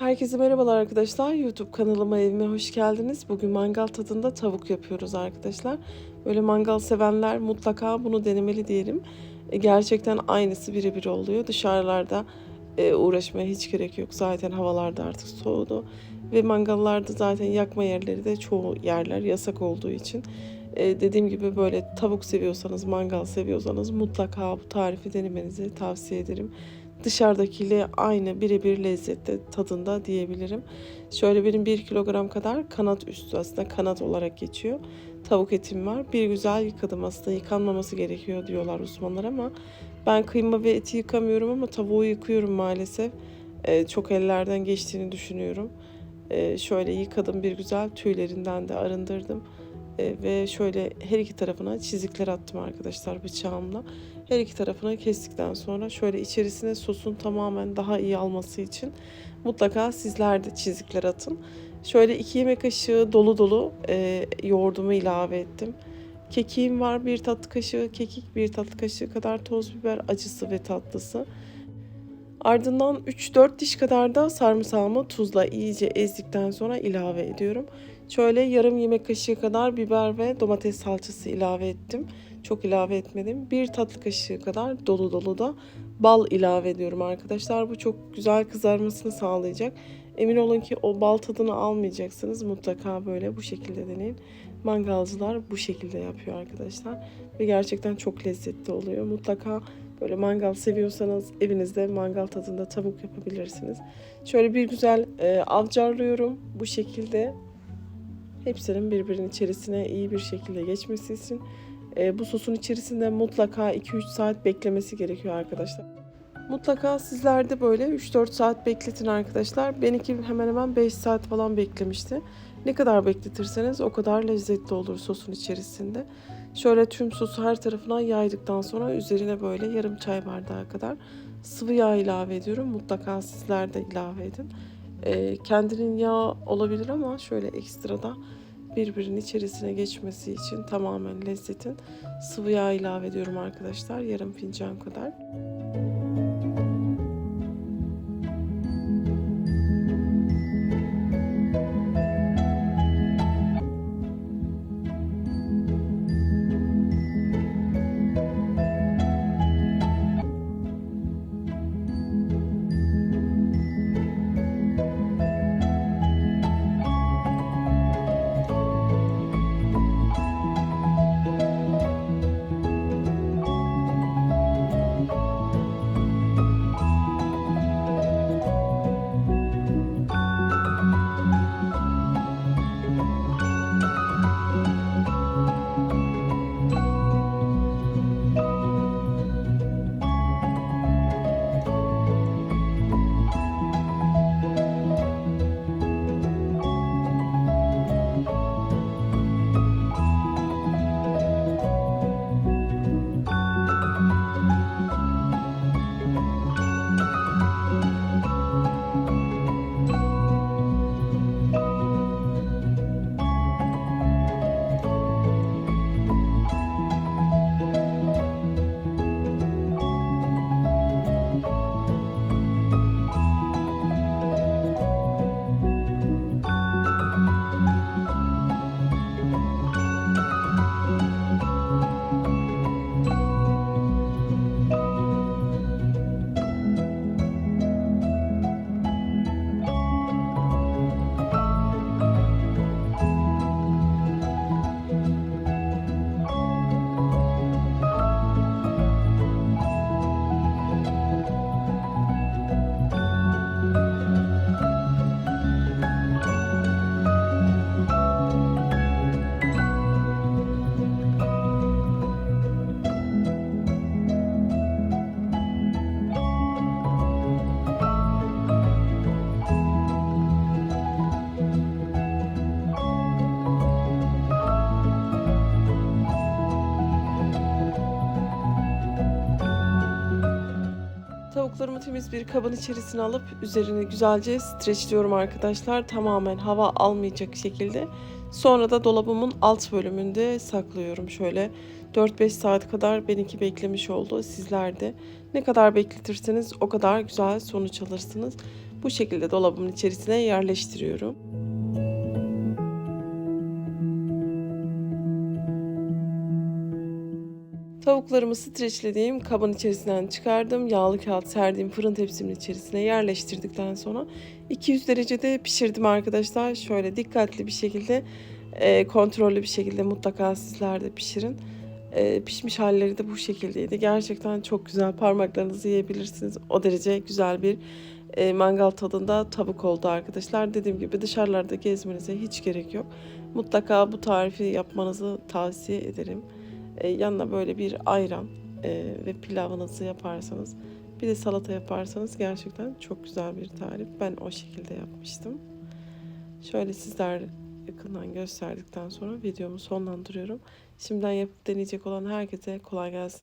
Herkese merhabalar arkadaşlar. YouTube kanalıma evime hoş geldiniz. Bugün mangal tadında tavuk yapıyoruz arkadaşlar. Böyle mangal sevenler mutlaka bunu denemeli diyelim. E, Gerçekten aynısı birebir oluyor. Dışarılarda e, uğraşmaya hiç gerek yok. Zaten havalarda artık soğudu. Ve mangallarda zaten yakma yerleri de çoğu yerler yasak olduğu için. E, dediğim gibi böyle tavuk seviyorsanız, mangal seviyorsanız mutlaka bu tarifi denemenizi tavsiye ederim dışarıdakiyle aynı birebir lezzette tadında diyebilirim. Şöyle benim 1 kilogram kadar kanat üstü aslında kanat olarak geçiyor. Tavuk etim var. Bir güzel yıkadım aslında yıkanmaması gerekiyor diyorlar uzmanlar ama ben kıyma ve eti yıkamıyorum ama tavuğu yıkıyorum maalesef. Ee, çok ellerden geçtiğini düşünüyorum. Ee, şöyle yıkadım bir güzel tüylerinden de arındırdım. Ee, ve şöyle her iki tarafına çizikler attım arkadaşlar bıçağımla. Her iki tarafına kestikten sonra şöyle içerisine sosun tamamen daha iyi alması için mutlaka sizler de çizikler atın. Şöyle iki yemek kaşığı dolu dolu e, yoğurdumu ilave ettim. Kekiğim var bir tatlı kaşığı kekik, bir tatlı kaşığı kadar toz biber acısı ve tatlısı. Ardından 3-4 diş kadar da sarımsağımı tuzla iyice ezdikten sonra ilave ediyorum. Şöyle yarım yemek kaşığı kadar biber ve domates salçası ilave ettim. Çok ilave etmedim. Bir tatlı kaşığı kadar dolu dolu da bal ilave ediyorum arkadaşlar. Bu çok güzel kızarmasını sağlayacak. Emin olun ki o bal tadını almayacaksınız. Mutlaka böyle bu şekilde deneyin. Mangalcılar bu şekilde yapıyor arkadaşlar. Ve gerçekten çok lezzetli oluyor. Mutlaka böyle mangal seviyorsanız evinizde mangal tadında tavuk yapabilirsiniz. Şöyle bir güzel e, avcarlıyorum bu şekilde. Hepsinin birbirinin içerisine iyi bir şekilde geçmesi için e, bu sosun içerisinde mutlaka 2-3 saat beklemesi gerekiyor arkadaşlar. Mutlaka sizler de böyle 3-4 saat bekletin arkadaşlar. Benimki hemen hemen 5 saat falan beklemişti. Ne kadar bekletirseniz o kadar lezzetli olur sosun içerisinde. Şöyle tüm sosu her tarafına yaydıktan sonra üzerine böyle yarım çay bardağı kadar sıvı yağ ilave ediyorum. Mutlaka sizler de ilave edin. E, kendinin yağı olabilir ama şöyle ekstrada birbirinin içerisine geçmesi için tamamen lezzetin sıvı yağ ilave ediyorum arkadaşlar. Yarım fincan kadar. Tavuklarımı temiz bir kabın içerisine alıp üzerini güzelce streçliyorum arkadaşlar. Tamamen hava almayacak şekilde. Sonra da dolabımın alt bölümünde saklıyorum. Şöyle 4-5 saat kadar benimki beklemiş oldu. Sizler de ne kadar bekletirseniz o kadar güzel sonuç alırsınız. Bu şekilde dolabımın içerisine yerleştiriyorum. Tavuklarımı streçlediğim kabın içerisinden çıkardım. Yağlı kağıt serdiğim fırın tepsimin içerisine yerleştirdikten sonra 200 derecede pişirdim arkadaşlar. Şöyle dikkatli bir şekilde, e, kontrollü bir şekilde mutlaka sizler de pişirin. E, pişmiş halleri de bu şekildeydi. Gerçekten çok güzel. Parmaklarınızı yiyebilirsiniz. O derece güzel bir e, mangal tadında tavuk oldu arkadaşlar. Dediğim gibi dışarılarda gezmenize hiç gerek yok. Mutlaka bu tarifi yapmanızı tavsiye ederim. E, yanına böyle bir ayran e, ve pilavınızı yaparsanız bir de salata yaparsanız gerçekten çok güzel bir tarif. Ben o şekilde yapmıştım. Şöyle sizler yakından gösterdikten sonra videomu sonlandırıyorum. Şimdiden yapıp deneyecek olan herkese kolay gelsin.